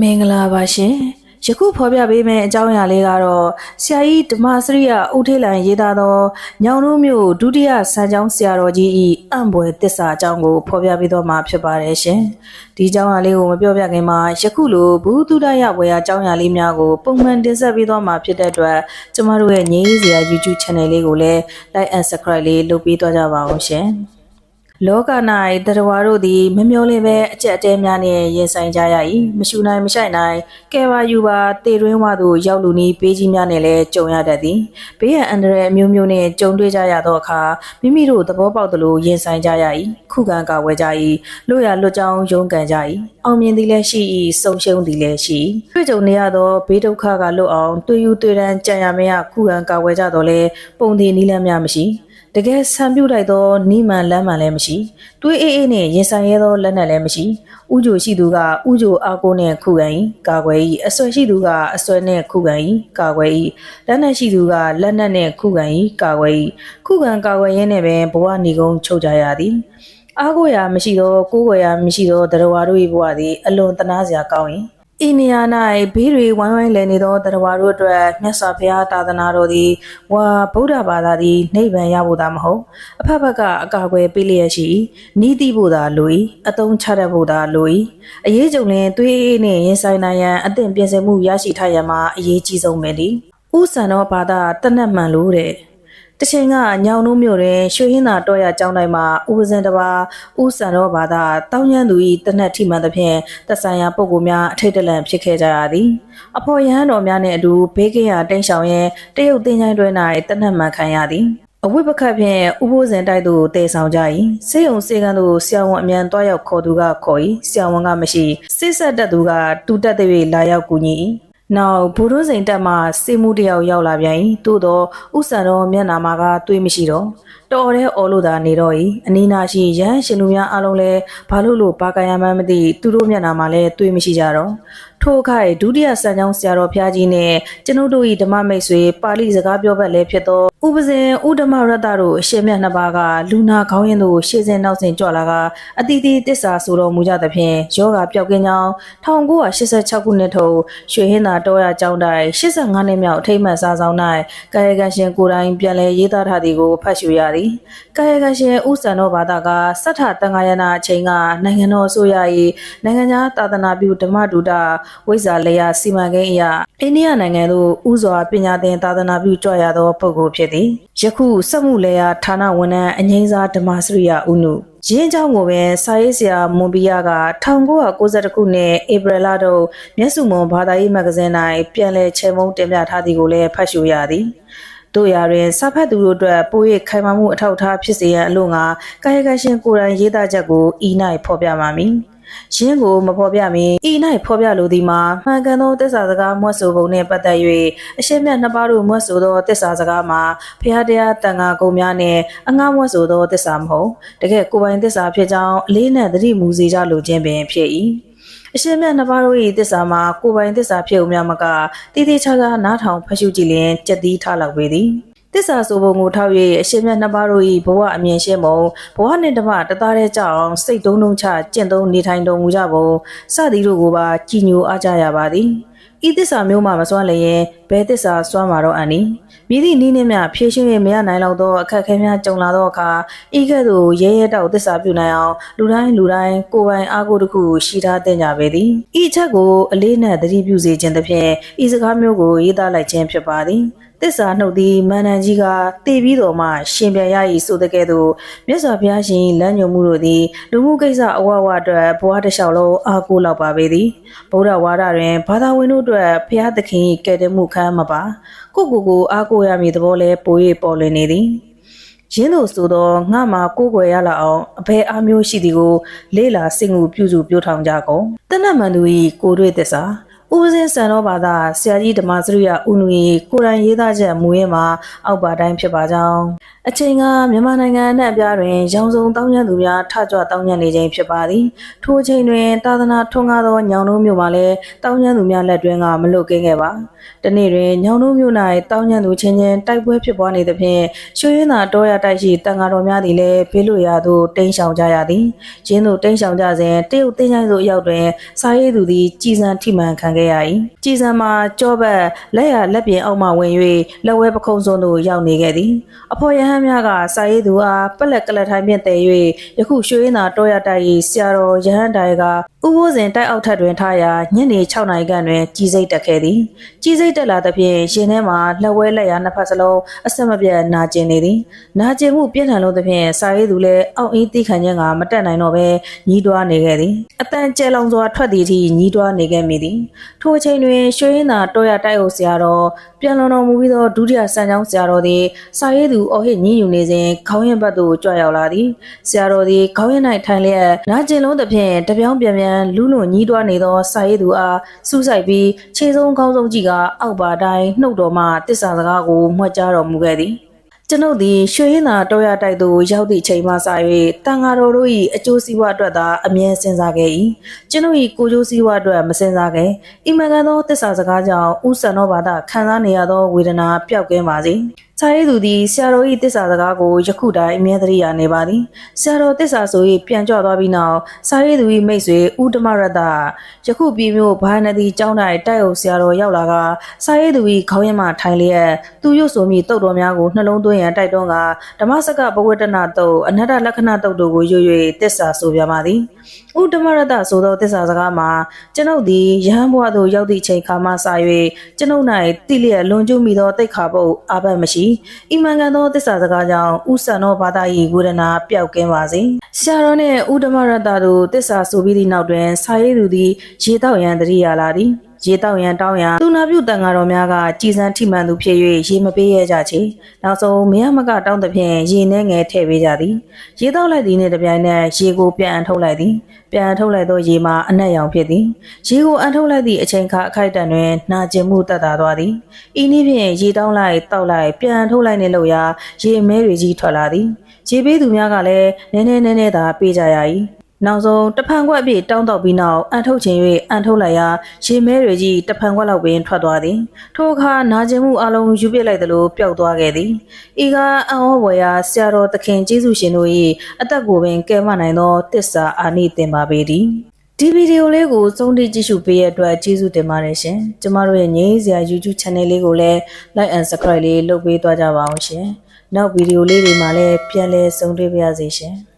မင်္ဂလာပါရှင်ယခုဖော်ပြပေးမယ့်အကြောင်းအရာလေးကတော့ဆရာကြီးဓမ္မစရိယဥထေးလိုင်ရေးသားသောညောင်တို့မျိုးဒုတိယဆန်ကျောင်းဆရာတော်ကြီးဤအံ့ဘွယ်တစ္ဆာအကြောင်းကိုဖော်ပြပေးတော့မှာဖြစ်ပါတယ်ရှင်ဒီအကြောင်းအရာလေးကိုမပြောပြခင်မှာယခုလိုဘူးတုဒရဘွယ်အကြောင်းအရာလေးများကိုပုံမှန်တင်ဆက်ပေးတော့မှာဖြစ်တဲ့အတွက်ကျမတို့ရဲ့ငြိမ်းစရာ YouTube channel လေးကိုလည်း like and subscribe လေးလုပ်ပေးသွားကြပါအောင်ရှင် လောက၌တရဝါတို့သည်မမျောလင်းပဲအကျက်အတဲများနှင့်ရင်ဆိုင်ကြရ၏မရှူနိုင်မဆိုင်နိုင်ကဲပါယူပါတေတွင်းဝသို့ရောက်လူနီးပေးကြီးများနှင့်လည်းကြုံရတတ်သည်ဘေးရန်အန္တရာယ်အမျိုးမျိုးနှင့်ကြုံတွေ့ကြရသောအခါမိမိတို့သဘောပေါက်သလိုရင်ဆိုင်ကြရ၏ခုခံကာဝယ်ကြ၏လွတ်ရလွတ်ကြောင်းရုန်းကန်ကြ၏အောင်မြင်သည်လည်းရှိ၏ဆုံရှုံသည်လည်းရှိ၏တွေ့ကြုံနေရသောဘေးဒုက္ခကလွတ်အောင်တွေ့ယူတွေ့တန်းကြံရမရခုခံကာဝယ်ကြတော့လဲပုံသေးနီးလမ်းများမရှိ တကယ်ဆံပြုတ်လိုက်သောနိမန်လမ်းမှန်လည်းမရှိတွေးအေးအေးနဲ့ရင်ဆိုင်ရဲသောလက်နက်လည်းမရှိဥကြိုရှိသူကဥကြိုအားကိုးနဲ့ခုခံ၏ကာကွယ်၏အဆွဲရှိသူကအဆွဲနဲ့ခုခံ၏ကာကွယ်၏လက်နက်ရှိသူကလက်နက်နဲ့ခုခံ၏ကာကွယ်၏ခုခံကာကွယ်ရင်းနဲ့ပင်ဘဝဏီကုံချုပ်ကြရသည်အားကိုးရာမရှိသောကိုးကွယ်ရာမရှိသောတရဝါတို့၏ဘဝသည်အလွန်တနာစရာကောင်း၏ ဤနေရာ၌ဘေးတွေဝိုင်းဝိုင်းလည်နေသောတရားဝါတို့အတွက်မြတ်စွာဘုရားသာသနာတော်သည်ဝါဗုဒ္ဓဘာသာသည်နိဗ္ဗာန်ရဖို့သာမဟုတ်အဖက်ဖက်ကအကာအကွယ်ပေးလျက်ရှိ၏နီးတိဖို့သာလို၏အသုံးချတတ်ဖို့သာလို၏အရေးကြုံလင်သွေးအေးနှင့်ရင်ဆိုင်နိုင်ရန်အသင့်ပြင်ဆင်မှုရရှိထားရန်မှာအရေးကြီးဆုံးပဲသည်ဥဆန်တော်ဘာသာတနတ်မှန်လို့တဲ့ တချိန်ကညောင်နှုံးမြို့တွင်ရွှေဟင်းသာတော့ရကျောင်းတိုင်းမှာဥပဇင်တစ်ပါးဥဆန်တော်ဘာသာတောင်းရန်သူ၏တနက်ထိမှန်သဖြင့်သက်ဆိုင်ရာပုဂ္ဂိုလ်များအထိတ်တလန့်ဖြစ်ခဲ့ကြရသည်အဖော်ရဟန်းတော်များနှင့်အတူဘေးကင်းရာတိန့်ရှောင်ရဲတရုတ်တင်ချိုင်းတွင်၌တနက်မှန်ခံရသည်အဝိပခတ်ဖြင့်ဥပိုးစင်တိုက်သို့တည်ဆောင်ကြ၏စေယုံစေကန်သို့ဆရာဝန်အမြန်တွားရောက်ခေါ်သူကခေါ်၏ဆရာဝန်ကမရှိစစ်ဆက်တက်သူကတူတက်သည်လာရောက်ကူညီ၏ နောက်ဘိုးတို့စိန်တက်မှစေမှုတယောက်ရောက်လာပြန်၏သို့သောဥဆန်တော်မျက်နာမှာကတွေးမရှိတော့ တော်တဲ့အော်လို့သာနေတော့၏အနီးနာရှိရဟန်းရှင်လူများအလုံးလဲဘာလို့လို့ပါကရမှန်းမသိသူတို့မျက်နာမှာလဲတွေးမရှိကြတော့ထို့အခါဒုတိယဆန်ချောင်းဆရာတော်ဖျားကြီးနဲ့ကျွန်ုပ်တို့၏ဓမ္မမိတ်ဆွေပါဠိစကားပြောဘက်လဲဖြစ်သောဥပဇင်ဥဓမ္မရတ္တတို့အရှင်မြတ်နှစ်ပါးကလူနာခေါင်းရင်းတို့ရှေ့စဉ်နောက်စဉ်ကြွလာကအတီးတီးတစ္ဆာဆိုတော်မူကြသဖြင့်ယောဂပျောက်ကင်းကြောင်း1986ခုနှစ်ထုတ်ရွှေဟင်းသာတောရကျောင်းတိုင်း85နှစ်မြောက်အထိမ်းအမှတ်စာဆောင်၌ကာယကံရှင်ကိုယ်တိုင်ပြန်လည်ရေးသားထားသည်ကိုဖတ်ရှုရသညကာယကံရှင်ဥစံတော်ဘာသာကစထတန်ခါယနာအချိန်ကနိုင်ငံတော်အစိုးရ၏နိုင်ငံသားသာသနာပြုဓမ္မဒုတာဝိဇ္ဇာလေယာစီမံကိန်းအရအိန္ဒိယနိုင်ငံသို့ဥစွာပညာသင်သာသနာပြုကြွရသောပုဂ္ဂိုလ်ဖြစ်သည်ယခုစက်မှုလေယာဌာနဝန်ထမ်းအငိမ့်စားဓမ္မစရိယဥနုရင်းเจ้าကိုပင်စာရေးဆရာမွန်ပီယာက1992ခုနှစ်ဧပြီလတုန်းမျက်စုံမွန်ဘာသာရေးမဂ္ဂဇင်း၌ပြန်လည်ချေမှုန်းတင်ပြထားသည်ကိုလည်းဖတ်ရှုရသည် တို့ရာတွင်စာဖတ်သူတို့အတွက်ပို၍ခိုင်မာမှုအထောက်အထားဖြစ်စေရန်အလို့ငါကာယကံရှင်ကိုယ်တိုင်ရေးသားချက်ကိုဤ၌ဖော်ပြပါမည်ရင်းကိုမဖော်ပြမီဤ၌ဖော်ပြလိုသည်မှာမှန်ကန်သောတစ္ဆာစကားမွတ်ဆိုပုံနှင့်ပတ်သက်၍အရှင်းမြတ်နှစ်ပါးတို့မွတ်ဆိုသောတစ္ဆာစကားမှာဖျားတရားတန်ခါကုံများနှင့်အငှားမွတ်ဆိုသောတစ္ဆာမဟုတ်တကယ်ကိုယ်ပိုင်တစ္ဆာဖြစ်ကြောင်းအလေးနက်သတိမူစေကြလိုခြင်းပင်ဖြစ်၏ အရှင်မြတ်နှစ်ပါးတို့၏တစ္ဆာမှာကိုယ်ပိုင်တစ္ဆာဖြစ်ုံများမကတည်တည်ချာချာနားထောင်ဖတ်ရှုကြည့်လျင်ကြက်သီးထားလောက်ပေသည်တစ္ဆာဆိုပုံကိုထောက်၍အရှင်မြတ်နှစ်ပါးတို့၏ဘဝအမြင်ရှင်းပုံဘဝနှင့်တမတသားတဲ့ကြောင့်စိတ်တုံးတုံးချကျင့်သုံးနေထိုင်တော်မူကြပုံစသည်တို့ကိုပါကြည်ညိုအားကြရပါသည်ဤသစ္စာမျိုးမှမစွမ်းလျင်ဘယ်သစ္စာစွမ်းမှာတော့အန်နီ မြည်သည့်နည်းနှင့်မြဖြည့်ရှင်းရမရနိုင်တော့သောအခက်အခဲများကြုံလာသောအခါဤကဲ့သို့ရဲရဲတောက်သစ္စာပြုနိုင်အောင်လူတိုင်းလူတိုင်းကိုယ်ပိုင်အားကိုးတစ်ခုရှိထားတဲ့ကြပေသည်ဤအချက်ကိုအလေးနက်သတိပြုစေခြင်းသဖြင့်ဤစကားမျိုးကိုရေးသားလိုက်ခြင်းဖြစ်ပါသည် တစ္ဆာနှုတ်သည်မန္တန်ကြီးကတည်ပြီးတော်မှရှင်ပြန်ရ၏ဆိုတဲ့ကဲ့သို့မြတ်စွာဘုရားရှင်လမ်းညွှန်မှုတို့သည်လူမှုကိစ္စအဝဝအတွက်ဘဝတစ်လျှောက်လုံးအားကိုးလောက်ပါပေသည်ဗုဒ္ဓဝါဒတွင်ဘာသာဝင်တို့အတွက်ဘုရားသခင်ကဲ့တဲ့မှုခံမပါကိုကိုကိုအားကိုးရမည်သဘောလဲပို၍ပေါ်လွင်နေသည်ရင်းတို့ဆိုတော့ငါမှာကိုယ်ွယ်ရလာအောင်အဘယ်အမျိုးရှိသည်ကို လေးလာစိတ်ငူပြုစုပြောထောင်ကြကုန်တနတ်မှန်သူ၏ကိုတွေ့သစ္စာဥ ဦးစင်းစံတော်ဘာသာဆရာကြီးဓမ္မစရိယဦးနု၏ကိုယ်တိုင်ရေးသားချက်မူရင်းမှာအောက်ပါတိုင်းဖြစ်ပါကြောင်းအချိန်ကမြန်မာနိုင်ငံအနှံ့အပြားတွင်ရောင်စုံတောင်းကျမ်းသူများထကြွတောင်းကျမ်းနေခြင်းဖြစ်ပါသည်ထိုအချိန်တွင်သာသနာထွန်းကားသောညောင်နှုံးမြို့မှာလည်းတောင်းကျမ်းသူများလက်တွင်ကမလွတ်ကင်းခဲ့ပါတနေ့တွင်ညောင်နှုံးမြို့၌တောင်းကျမ်းသူချင်းချင်းတိုက်ပွဲဖြစ်ပွားနေသဖြင့်ရွှေရင်းသာတောရတိုက်ရှိတန်ဃာတော်များသည်လည်းဘေးလွတ်ရာသို့တိမ်းရှောင်ကြရသည်ရင်းသို့တိမ်းရှောင်ကြစဉ်တရုတ်တင်းချိုင်းသို့ရောက်တွင်စာရေးသူသည်ကြည်စံထိမှန်ခံခဲ့ရ၏ကြည်စံမှာကြောဘက်လက်ရလက်ပြင်အောက်မှဝင်၍လက်ဝဲပခုံးစုံသို့ရောက်နေခဲ့သည်အဖော်ရဟန်းများကစာရေးသူအားပက်လက်ကလတ်ထိုင်းဖြင့်တည်၍ယခုရွှေရင်းသာတောရတိုက်၏ဆရာတော်ရဟန်းတိုင်ကဥပိုးစဉ်တိုက်အောက်ထက်တွင်ထားရာညနေ6နာရီခန့်တွင်ကြီးစိတ်တက်ခဲ့သည်ကြီးစိတ်တက်လာသဖြင့်ရင်ထဲမှလက်ဝဲလက်ရနှစ်ဖက်စလုံးအဆက်မပြတ်နာကျင်နေသည်နာကျင်မှုပြင်းထန်လို့သဖြင့်စာရေးသူလည်းအောက်အေးတိခံခြင်းကမတက်နိုင်တော့ဘဲညီးတွားနေခဲ့သည်အတန်ကျဲလောင်စွာထွက်သည့်အထိညီးတွားနေခဲ့မိသည်ထိုအချိန်တွင်ရွှေရင်းသာတောရတိုက်အုပ်ဆရာတော်ပြန်လွန်တော်မူပြီးသောဒုတိယဆန်ချောင်းဆရာတော်သည်စာရေးသူအော်ဟစ်ညည်းညူနေစဉ်ခေါင်းရင်ဘတ်သို့ကြွရောက်လာသည်ဆရာတော်သည်ခေါင်းရင်၌ထိုင်လျက်နာကျင်လုံးသဖြင့်တပြောင်းပြန်ပြန်လူးလွန်ညီးတွားနေသောစာရေးသူအားစူးစိုက်ပြီးခြေဆုံးခေါင်းဆုံးကြည့်ကအောက်ပါတိုင်းနှုတ်တော်မှတစ္ဆာစကားကိုမှွက်ကြားတော်မူခဲ့သည် ကျွန်ုပ်သည်ရွှေရင်းသာတောရတိုက်သို့ရောက်သည့်ချိန်မှစ၍တန်ဃာတော်တို့၏အကျိုးစီးပွားအတွက်သာအမြဲစဉ်းစားခဲ့၏ကျွန်ုပ်၏ကိုယ်ကျိုးစီးပွားအတွက်မစဉ်းစားခဲ့အိမ်မကန်သောတစ္ဆာစကားကြောင့်ဥဆန်တော်ဘာသာခံစားနေရသောဝေဒနာပျောက်ကင်းပါစေစာရေးသူသည်ဆရာတော်၏တစ္ဆာစကားကိုယခုတိုင်အမြဲတမ်းရနေပါသည်ဆရာတော်တစ္ဆာဆို၏ပြန်ကြွသွားပြီးနောက်စာရေးသူ၏မိတ်ဆွေဦးဓမ္မရတ္တယခုပြည်မြို့ဘာနဒီကျောင်းတိုင်တိုက်အုပ်ဆရာတော်ရောက်လာကစာရေးသူ၏ခေါင်းရင်းမှထိုင်လျက်သူရွတ်ဆိုမိတုတ်တော်များကိုနှလုံးသွင်းရန်တိုက်တွန်းကဓမ္မစကဘဝတ္တနာတုတ်အနတ္တလက္ခဏာတုတ်တို့ကိုရွ၍တစ္ဆာဆိုပြပါသည် ဦးဓမ္မရတ္တဆိုသောတစ္ဆာစကားမှာကျွန်ုပ်သည်ယဟန်ဘဝသို့ရောက်သည့်ချိန်ခါမှစ၍ကျွန်ုပ်၌တိလျက်လွန်ကျူးမိသောတိတ်ခါပုတ်အာဘတ်မရှိဤမှန်ကန်သောတစ္ဆာစကားကြောင့်ဥဆန်သောဘာသာ၏ဝေဒနာပျောက်ကင်းပါစေဆရာတော်နှင့်ဦးဓမ္မရတ္တတို့တစ္ဆာဆိုပြီးသည့်နောက်တွင်စာရေးသူသည်ရေတောက်ရန်တရိယာလာသည် ရေတောက်ရန်တောင်းရန်သူနာပြုတန်ဃာတော်များကကြည်စံထိမှန်သူဖြစ်၍ရေမပေးရကြချေနောက်ဆုံးမရမကတောင်းသဖြင့်ရေနှဲငယ်ထည့်ပေးကြသည်ရေတောက်လိုက်သည်နှင့်တပြိုင်နက်ရေကိုပြန်အထုတ်လိုက်သည်ပြန်အထုတ်လိုက်သောရေမှာအနက်ရောင်ဖြစ်သည်ရေကိုအထုတ်လိုက်သည့်အချိန်ခါအခိုက်အတန့်တွင်နာကျင်မှုတက်တာသွားသည်ဤနည်းဖြင့်ရေတောင်းလိုက်တောက်လိုက်ပြန်အထုတ်လိုက်နှင့်လို့ရာရေမဲတွေကြီးထွက်လာသည်ရေပေးသူများကလည်းနည်းနည်းနည်းနည်းသာပေးကြရ၏ နောက်ဆုံးတဖန်ခွက်အပြည့်တောင်းတော့ပြီးနောက်အန်ထုတ်ခြင်း၍အန်ထုတ်လိုက်ရာရေမဲတွေကြီးတဖန်ခွက်လောက်ပင်ထွက်သွားသည်ထိုအခါနာကျင်မှုအလုံးယူပစ်လိုက်သလိုပျောက်သွားခဲ့သည်ဤကအံ့ဩဖွယ်ရာဆရာတော်သခင်ကျေးဇူးရှင်တို့၏အသက်ကိုပင်ကယ်မနိုင်သောတစ္ဆာအာနိသင်ပါပေသည်ဒီဗီဒီယိုလေးကိုစုံတိကြည့်ရှုပေးရတဲ့အတွက်ကျေးဇူးတင်ပါတယ်ရှင်။ကျမတို့ရဲ့ငြိမ်းစရာ YouTube Channel လေးကိုလည်း Like and Subscribe လေးလုပ်ပေးသွားကြပါအောင်ရှင်။နောက်ဗီဒီယိုလေးတွေမှာလည်းပြန်လည်ဆုံတွေ့ပါရစေရှင်။